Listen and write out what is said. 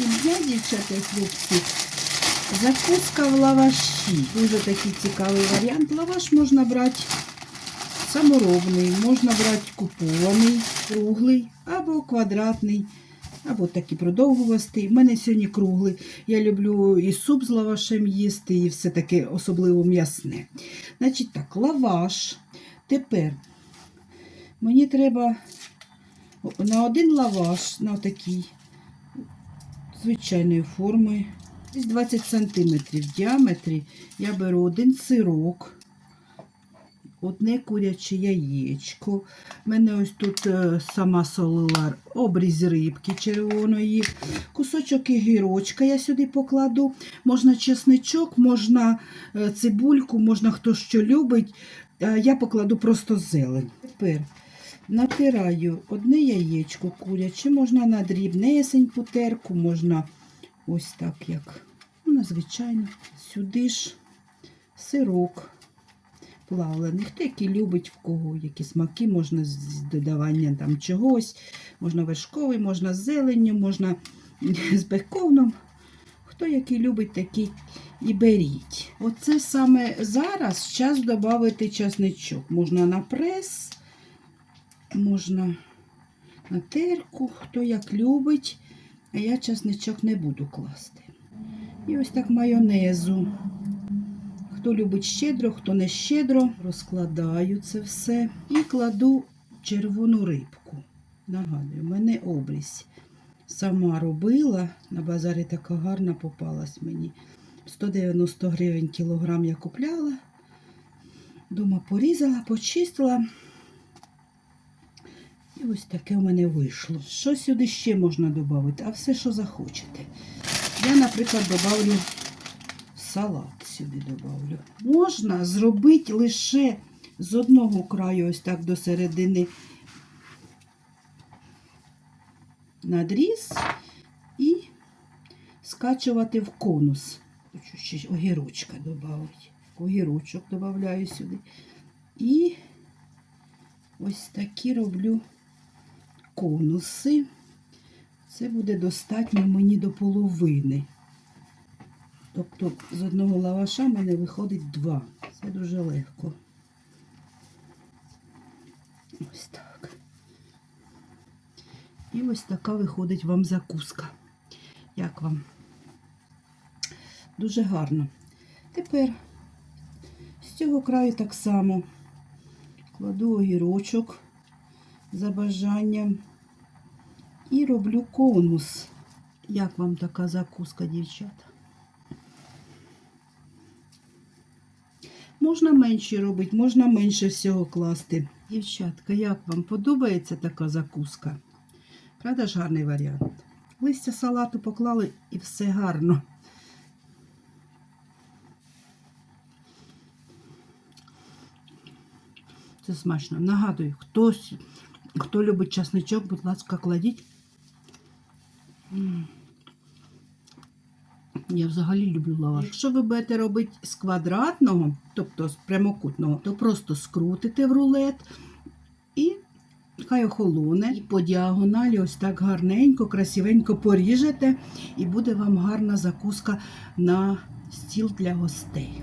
всім дня, дівчата і хлопці. Закуска в лаваші. Дуже такий цікавий варіант. Лаваш можна брати саморобний, можна брати купований, круглий або квадратний, або такий продовгувастий. У мене сьогодні круглий. Я люблю і суп з лавашем їсти, і все таке особливо м'ясне. Значить так, лаваш. Тепер мені треба на один лаваш, на такий звичайної форми, десь 20 см в діаметрі, я беру один сирок, одне куряче яєчко. У мене ось тут е, сама солила обріз рибки червоної, кусочок гірочка я сюди покладу. Можна чесничок, можна е, цибульку, можна хто що любить. Е, Я покладу просто зелень. Тепер натираю одне яєчко куряче, можна на дрібнесеньку терку, можна ось так, як ну, звичайно. Сюди ж сирок плавлений. Хто який любить в кого, які смаки, можна з додаванням там чогось, можна вершковий, можна з зеленню, можна з беконом. Хто який любить, такий і беріть. Оце саме зараз час додати часничок. Можна на прес, можна на терку, хто як любить, а я часничок не буду класти. І ось так майонезу. Хто любить щедро, хто не щедро, розкладаю це все і кладу червону рибку. Нагадую, в мене обрізь. Сама робила, на базарі така гарна попалась мені. 190 гривень кілограм я купляла. Дома порізала, почистила. І ось таке в мене вийшло. Що сюди ще можна додати? А все, що захочете. Я, наприклад, додавлю салат сюди додавлю. Можна зробити лише з одного краю, ось так до середини надріз і скачувати в конус. Хочу ще огірочка додати. Огірочок додаю сюди. І ось такі роблю конуси. Це буде достатньо мені до половини. Тобто з одного лаваша в мене виходить два. Це дуже легко. Ось так. І ось така виходить вам закуска. Як вам? Дуже гарно. Тепер з цього краю так само кладу огірочок за бажанням і роблю конус. Як вам така закуска, дівчата? Можна менше робити, можна менше всього класти. Дівчатка, як вам подобається така закуска? Правда ж гарний варіант? Листя салату поклали і все гарно. Це смачно. Нагадую, хтось, хто любить часничок, будь ласка, кладіть. Я взагалі люблю лаваш. Якщо ви будете робити з квадратного, тобто з прямокутного, то просто скрутите в рулет і хай охолоне. І по діагоналі ось так гарненько, красивенько поріжете, і буде вам гарна закуска на стіл для гостей.